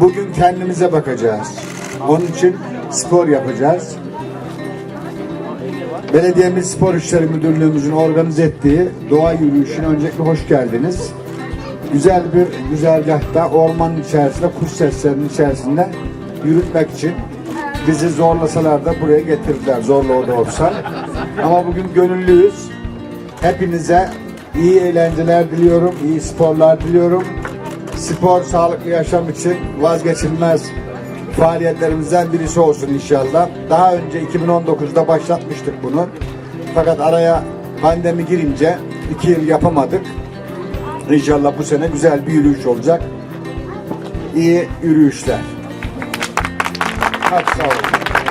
Bugün kendimize bakacağız. Onun için spor yapacağız. Belediyemiz Spor İşleri Müdürlüğümüzün organize ettiği doğa yürüyüşüne öncelikle hoş geldiniz. Güzel bir güzergahta ormanın içerisinde kuş seslerinin içerisinde yürütmek için bizi zorlasalar da buraya getirdiler zorla da olsa. Ama bugün gönüllüyüz. Hepinize iyi eğlenceler diliyorum, iyi sporlar diliyorum. Spor sağlıklı yaşam için vazgeçilmez faaliyetlerimizden birisi olsun inşallah. Daha önce 2019'da başlatmıştık bunu. Fakat araya pandemi girince iki yıl yapamadık. İnşallah bu sene güzel bir yürüyüş olacak. İyi yürüyüşler. Hadi sağ olun.